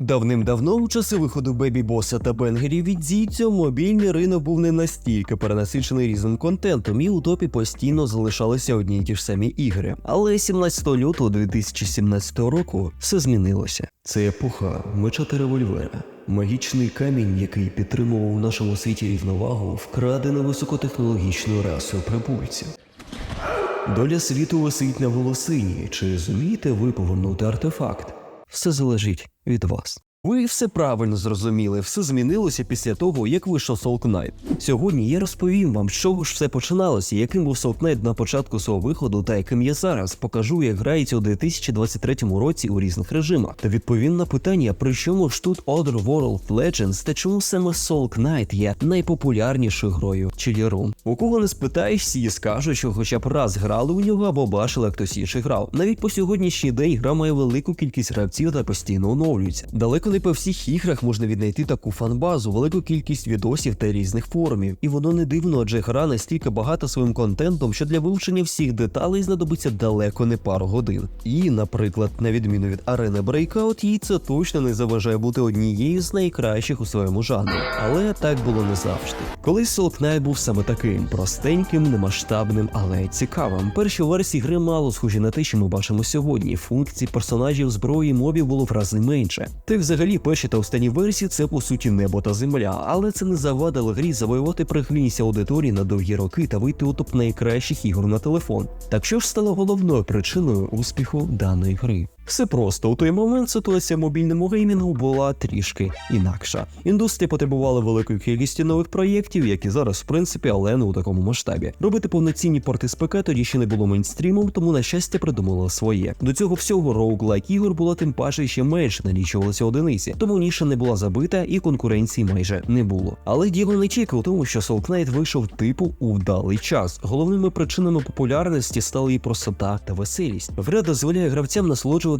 Давним-давно у часи виходу Бебі Боса та Бенгерів від Зіцьо мобільний ринок був не настільки перенасичений різним контентом, і у топі постійно залишалися одні й ті ж самі ігри. Але 17 лютого 2017 року все змінилося. Це епоха меча та револьвера. Магічний камінь, який підтримував у нашому світі рівновагу, вкрадено високотехнологічною расою прибульців. Доля світу висить на волосині. Чи зумієте ви повернути артефакт? Все залежить від вас. Ви все правильно зрозуміли, все змінилося після того, як вийшов Soul Knight. Сьогодні я розповім вам, з чого ж все починалося, яким був Soul Knight на початку свого виходу та яким є зараз. Покажу, як грається у 2023 році у різних режимах. Та відповім на питання, при чому ж тут Other World Legends та чому саме Soul Knight є найпопулярнішою грою Чилірун. У кого не спитаєш, всі скажуть, що хоча б раз грали у нього або бачили, хтось інший грав. Навіть по сьогоднішній день гра має велику кількість гравців та постійно оновлюється. Далеко не по всіх іграх можна віднайти таку фанбазу, велику кількість відосів та різних форумів. І воно не дивно, адже гра настільки багата своїм контентом, що для вивчення всіх деталей знадобиться далеко не пару годин. І, наприклад, на відміну від арени Breakout, їй це точно не заважає бути однією з найкращих у своєму жанрі. Але так було не завжди. Колись Soul Knight був саме таким простеньким, немасштабним, але цікавим. Перші версії гри мало схожі на те, що ми бачимо сьогодні. Функцій персонажів, зброї, мобів було в рази менше. Та й взагалі перші та останні версії це по суті небо та земля, але це не завадило грі завоювати прихильність аудиторії на довгі роки та вийти у топ найкращих ігор на телефон. Так що ж стало головною причиною успіху даної гри? Все просто у той момент ситуація мобільному геймінгу була трішки інакша. Індустрія потребувала великої кількості нових проєктів, як і зараз, в принципі, але не у такому масштабі. Робити повноцінні порти з ПК тоді ще не було мейнстрімом, тому на щастя придумала своє. До цього всього роуглайк ігор було тим паче ще менше налічувалося одиниці, тому ніша не була забита і конкуренції майже не було. Але діло не тільки у тому, що Soul Knight вийшов типу у вдалий час. Головними причинами популярності стали і простота та веселість. Гра дозволяє гравцям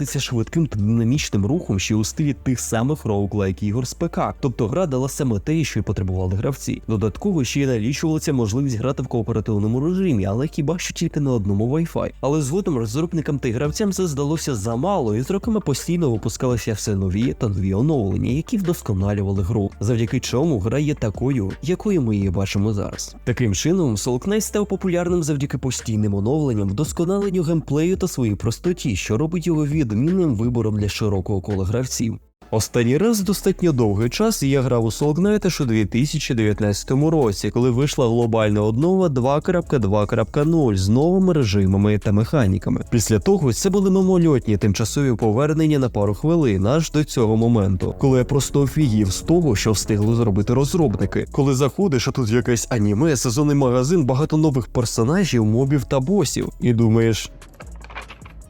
насолоджуватися швидким та динамічним рухом ще у стилі тих самих роуглайк ігор з ПК. Тобто гра дала саме те, що й потребували гравці. Додатково ще й налічувалася можливість грати в кооперативному режимі, але хіба що тільки на одному Wi-Fi. Але згодом розробникам та гравцям це здалося замало, і з роками постійно випускалися все нові та нові оновлення, які вдосконалювали гру, завдяки чому гра є такою, якою ми її бачимо зараз. Таким чином, Soul Knight став популярним завдяки постійним оновленням, вдосконаленню геймплею та своїй простоті, що робить його відмінним вибором для широкого кола гравців. Останній раз достатньо довгий час я грав у Soul Knight у 2019 році, коли вийшла глобальна однова 2.2.0 з новими режимами та механіками. Після того це були мимольотні тимчасові повернення на пару хвилин аж до цього моменту, коли я просто офігів з того, що встигли зробити розробники. Коли заходиш, а тут якесь аніме, сезонний магазин, багато нових персонажів, мобів та босів, і думаєш.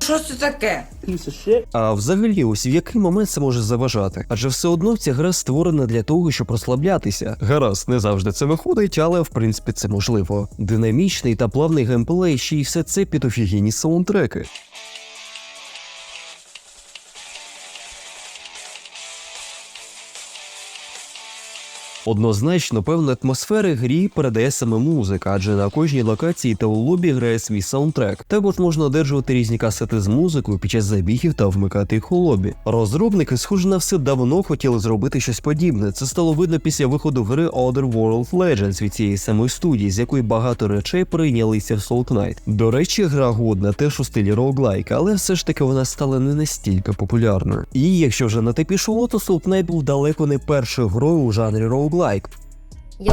Що це таке? А взагалі, ось в який момент це може заважати? Адже все одно ця гра створена для того, щоб розслаблятися. Гаразд, не завжди це виходить, але в принципі це можливо. Динамічний та плавний геймплей, ще й все це під офігенні саундтреки. Однозначно, певну атмосфери грі передає саме музика, адже на кожній локації та у лобі грає свій саундтрек. Також можна одержувати різні касети з музикою під час забігів та вмикати їх у лобі. Розробники, схоже на все давно хотіли зробити щось подібне. Це стало видно після виходу гри Other World Legends від цієї самої студії, з якої багато речей прийнялися в Soul Knight. До речі, гра годна теж у стилі роуглайка, але все ж таки вона стала не настільки популярною. І якщо вже на те пішло, то Soul Knight був далеко не першою грою у жанрі роуглайк. Я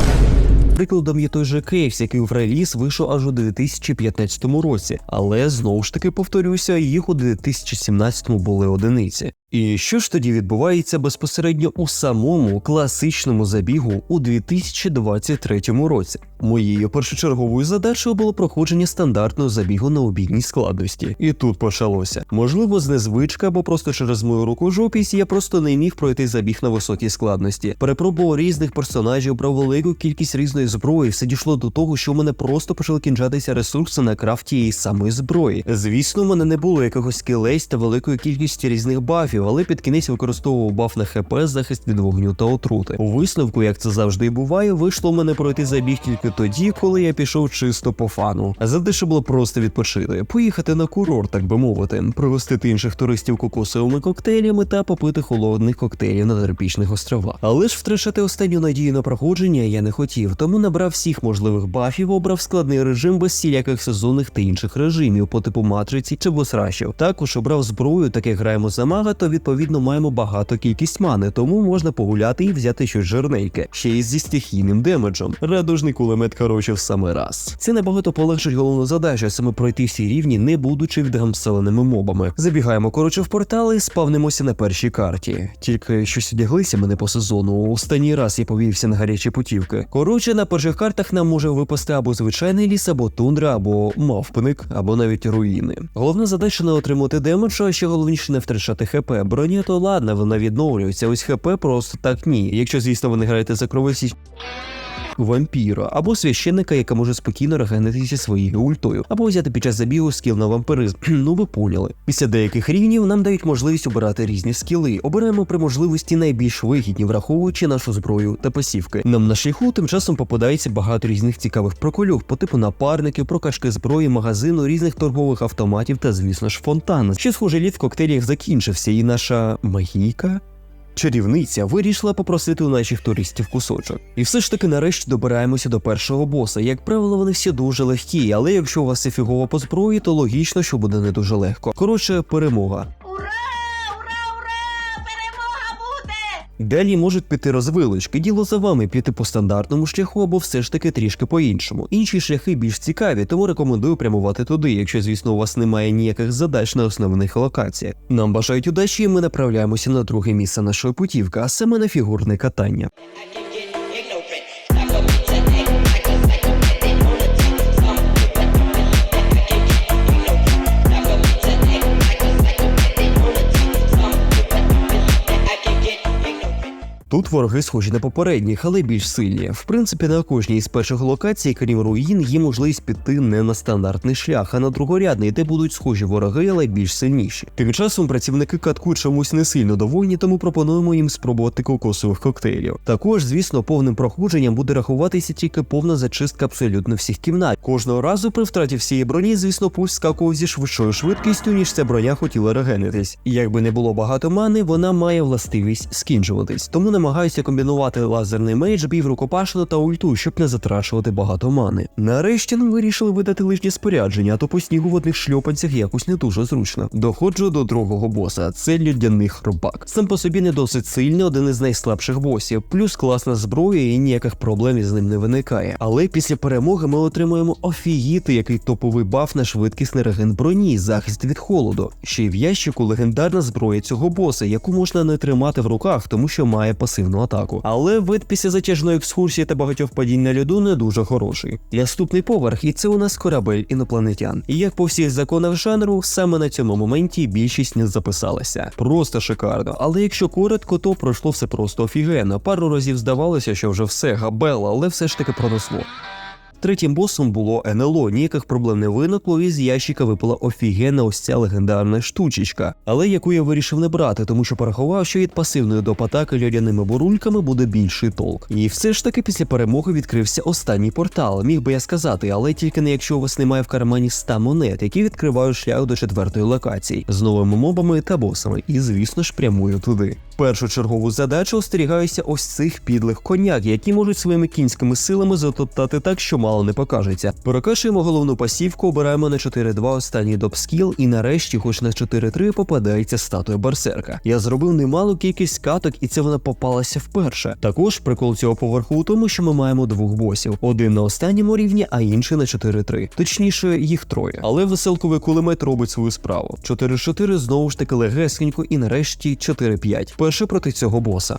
Прикладом є той же кейс, який в реліз вийшов аж у 2015 році, але знову ж таки повторюся, їх у 2017 були одиниці. І що ж тоді відбувається безпосередньо у самому класичному забігу у 2023 році? Моєю першочерговою задачею було проходження стандартного забігу на обідній складності. І тут почалося. Можливо, з незвичка або просто через мою рукожопість я просто не міг пройти забіг на високій складності. Перепробував різних персонажів, брав велику кількість різної зброї. Все дійшло до того, що у мене просто почали кінчатися ресурси на крафт тієї самої зброї. Звісно, у мене не було якогось кілець та великої кількості різних бафів. але під кінець використовував баф на ХП, захист від вогню та отрути. У висновку, як це завжди і буває, вийшло в мене пройти забіг тільки тоді, коли я пішов чисто по фану. А завжди ще було просто відпочити, поїхати на курорт, так би мовити, пригостити інших туристів кокосовими коктейлями та попити холодних коктейлів на тропічних островах. Але ж втрачати останню надію на проходження я не хотів, тому набрав всіх можливих бафів, обрав складний режим без всіляких сезонних та інших режимів по типу матриці чи босрашів. Також обрав зброю, так як граємо за мага, то відповідно маємо багато кількість мани, тому можна погуляти і взяти щось жирненьке, ще й зі стихійним демеджем. Радужний кулемет короче в саме раз. Це набагато полегшить головну задачу, саме пройти всі рівні, не будучи відгамселеними мобами. Забігаємо коротше в портал і спавнимося на першій карті. Тільки щось одяглися мене по сезону. Останній раз я повівся на гарячі путівки. Коротше, на перших картах нам може випасти або звичайний ліс, або тундра, або мавпник, або навіть руїни. Головна задача не отримати демедж, а ще головніше не втрачати хп. Броня то ладно, вона відновлюється. Ось хп просто так ні. Якщо, звісно, ви не граєте за кровосіч вампіра або священника, яка може спокійно регенитися своєю ультою, або взяти під час забігу скіл на вампиризм. ну ви поняли. Після деяких рівнів нам дають можливість обирати різні скіли. Обираємо при можливості найбільш вигідні, враховуючи нашу зброю та пасівки. Нам на шляху тим часом попадається багато різних цікавих проколюх по типу напарників, прокашки зброї, магазину, різних торгових автоматів та, звісно ж, фонтан. Ще схоже, лід в коктейлях закінчився, і наша магійка Чарівниця вирішила попросити у наших туристів кусочок. І все ж таки нарешті добираємося до першого боса. Як правило, вони всі дуже легкі, але якщо у вас є фігова по зброї, то логічно, що буде не дуже легко. Коротше, перемога. Ура! Ура! Ура! Перемога буде! Далі можуть піти розвилочки, діло за вами піти по стандартному шляху або все ж таки трішки по-іншому. Інші шляхи більш цікаві, тому рекомендую прямувати туди, якщо, звісно, у вас немає ніяких задач на основних локаціях. Нам бажають удачі, і ми направляємося на друге місце нашої путівки, а саме на фігурне катання. Тут вороги схожі на попередніх, але більш сильні. В принципі, на кожній із перших локацій, крім руїн, є можливість піти не на стандартний шлях, а на другорядний, де будуть схожі вороги, але більш сильніші. Тим часом працівники катку чомусь не сильно довольні, тому пропонуємо їм спробувати кокосових коктейлів. Також, звісно, повним проходженням буде рахуватися тільки повна зачистка абсолютно всіх кімнат. Кожного разу при втраті всієї броні, звісно, пульс скакував зі швидшою швидкістю, ніж ця броня хотіла регенитись. І якби не було багато мани, вона має властивість скінчуватись. Тому намагаюся комбінувати лазерний мейдж, бій в рукопашну та ульту, щоб не затрачувати багато мани. Нарешті нам вирішили видати лишнє спорядження, а то по снігу в одних шльопанцях якось не дуже зручно. Доходжу до другого боса. Це людяний хробак. Сам по собі не досить сильний, один із найслабших босів, плюс класна зброя і ніяких проблем із ним не виникає. Але після перемоги ми отримуємо офігіти, який топовий баф на швидкісний реген броні, захист від холоду. Ще й в ящику легендарна зброя цього боса, яку можна не тримати в руках, тому що має пасивну атаку. Але вид після затяжної екскурсії та багатьох падінь на льоду не дуже хороший. Наступний поверх, і це у нас корабель інопланетян. І як по всіх законах жанру, саме на цьому моменті більшість не записалася. Просто шикарно. Але якщо коротко, то пройшло все просто офігенно. Пару разів здавалося, що вже все габела, але все ж таки пронесло. Третім босом було НЛО, ніяких проблем не виникло, і з ящика випала офігенна ось ця легендарна штучечка, але яку я вирішив не брати, тому що порахував, що від пасивної доп. атаки льодяними бурульками буде більший толк. І все ж таки після перемоги відкрився останній портал. Міг би я сказати, але тільки не якщо у вас немає в кармані 100 монет, які відкривають шлях до четвертої локації з новими мобами та босами. І звісно ж прямую туди. Першу чергову задачу остерігаюся ось цих підлих коняк, які можуть своїми кінськими силами затоптати так, що мало не покажеться. Перекашуємо головну пасівку, обираємо на 4-2 останній допскіл, і нарешті, хоч на 4-3, попадається статуя берсерка. Я зробив немалу кількість каток, і це вона попалася вперше. Також прикол цього поверху у тому, що ми маємо двох босів: один на останньому рівні, а інший на 4-3. Точніше, їх троє. Але веселковий кулемет робить свою справу. 4-4 знову ж таки легесенько, і нарешті 4-5. Перше проти цього боса.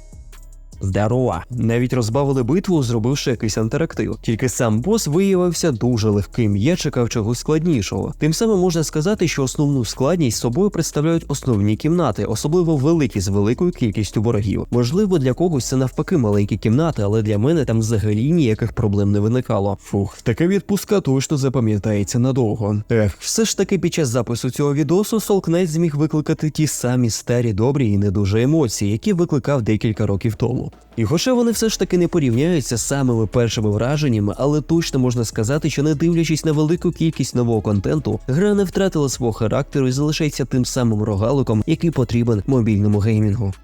Здорова. Навіть розбавили битву, зробивши якийсь інтерактив. Тільки сам бос виявився дуже легким. Я чекав чогось складнішого. Тим самим можна сказати, що основну складність собою представляють основні кімнати, особливо великі з великою кількістю ворогів. Можливо, для когось це навпаки маленькі кімнати, але для мене там взагалі ніяких проблем не виникало. Фух, така відпустка точно запам'ятається надовго. Ех, все ж таки під час запису цього відосу Солкнайт зміг викликати ті самі старі добрі і не дуже емоції, які викликав декілька років тому. І хоча вони все ж таки не порівняються з самими першими враженнями, але точно можна сказати, що не дивлячись на велику кількість нового контенту, гра не втратила свого характеру і залишається тим самим рогаликом, який потрібен мобільному геймінгу.